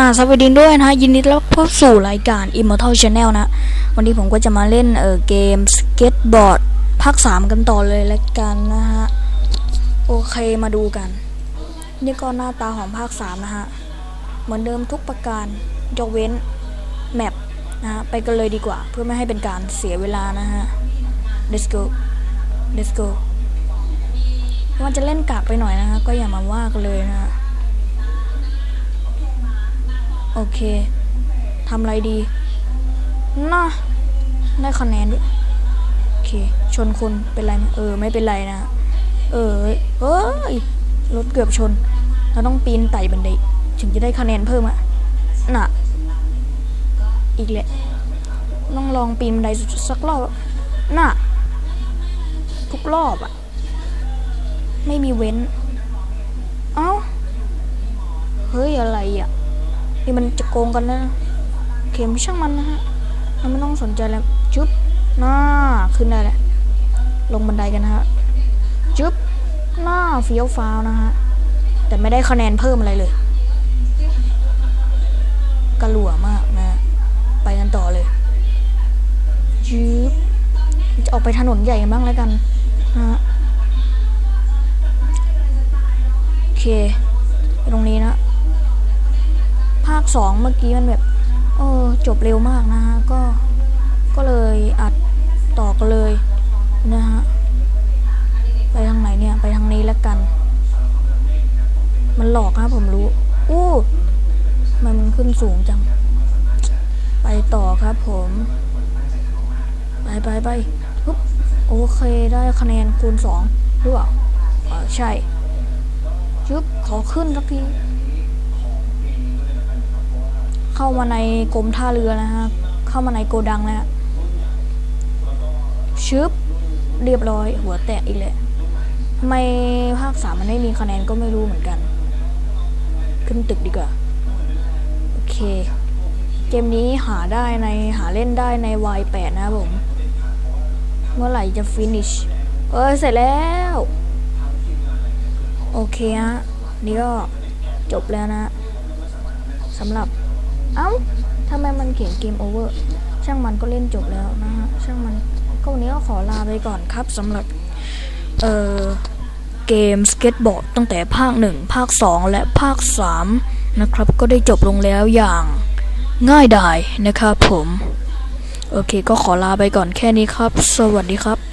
อ่าสวัสดีด้วยนะฮะยินดีต้อนรับเข้าสู่รายการ Immortal Channel นะ วันนี้ผมก็จะมาเล่นเออเกม Skateboard ภาค 3 กันต่อเลยละกันนะฮะ โอเคมาดูกัน นี่ก็หน้าตาของภาค 3 นะฮะ เหมือนเดิมทุกประการยกเว้น แมปนะฮะ ไปกันเลยดีกว่าเพื่อไม่ให้เป็นการเสียเวลานะฮะ let's go let's go มันจะเล่นกากไปหน่อยนะฮะ ก็อย่ามาว่ากันเลยนะฮะ โอเคทำอะไรดีน่าได้คะแนนด้วย โอเค ชนคนเป็นไรเออ ไม่เป็นไรนะ เออ เอ้ย รถเกือบชน เราต้องปีนไต่บันไดถึงจะได้คะแนนเพิ่มอะน่ะ อีกแหละ ต้องลองปีนบันไดสักรอบน่ะ ทุกรอบอะไม่มีเว้น เอ้า เฮ้ย อะไรอะ นี่มันจะโกงกันนะเข็มช่างมันนะฮะเราไม่ต้องสนใจแล้วจุ๊บหน้าขึ้นได้แหล้วลงบันไดกันนะฮะจุ๊บหน้าเฟี้ยวฟ้าวนะฮะแต่ไม่ได้คะแนนเพิ่มอะไรเลยกระหลัวมากนะ ไปกันต่อเลยจุ๊บจะออกไปถนนใหญ่กันบ้างแล้วกันนะฮะโอเค สองเมื่อกี้มันแบบเออจบเร็วมากนะฮะก็ก็เลยอัดต่อกันเลยนะฮะไปทางไหนเนี่ยไปทางนี้แล้วกัน มันหลอกครับผมรู้อู้ทำไมมันขึ้นสูงจัง ไปต่อครับผม ไปไปไปปุ๊บโอเคได้คะแนนคูณสองหรือเปล่าใช่ยุบขอขึ้นสักที เข้ามาในกรมท่าเรือนะฮะ เข้ามาในโกดังแล้วฮะชึบเรียบร้อย หัวแตกอีกแหละทำไมภาคสามมันไม่มีคะแนนก็ไม่รู้เหมือนกัน ขึ้นตึกดีกว่า โอเค เกมนี้หาได้ในหาเล่นได้ใน Y8 นะครับผม เมื่อไหร่จะ finish เออเสร็จแล้ว โอเคฮะ นี่ก็จบแล้วนะสำหรับ เอ้าทำไมมันเขียนเกมโอเวอร์ ช่างมันก็เล่นจบแล้วนะฮะ ช่างมัน ก็วันนี้ก็ขอลาไปก่อนครับสำหรับ เอ่อ เกมสเก็ตบอร์ดตั้งแต่ภาค 1 ภาค 2 และภาค 3 นะครับ ก็ได้จบลงแล้วอย่างง่ายดายนะครับผม โอเค ก็ขอลาไปก่อนแค่นี้ครับ สวัสดีครับ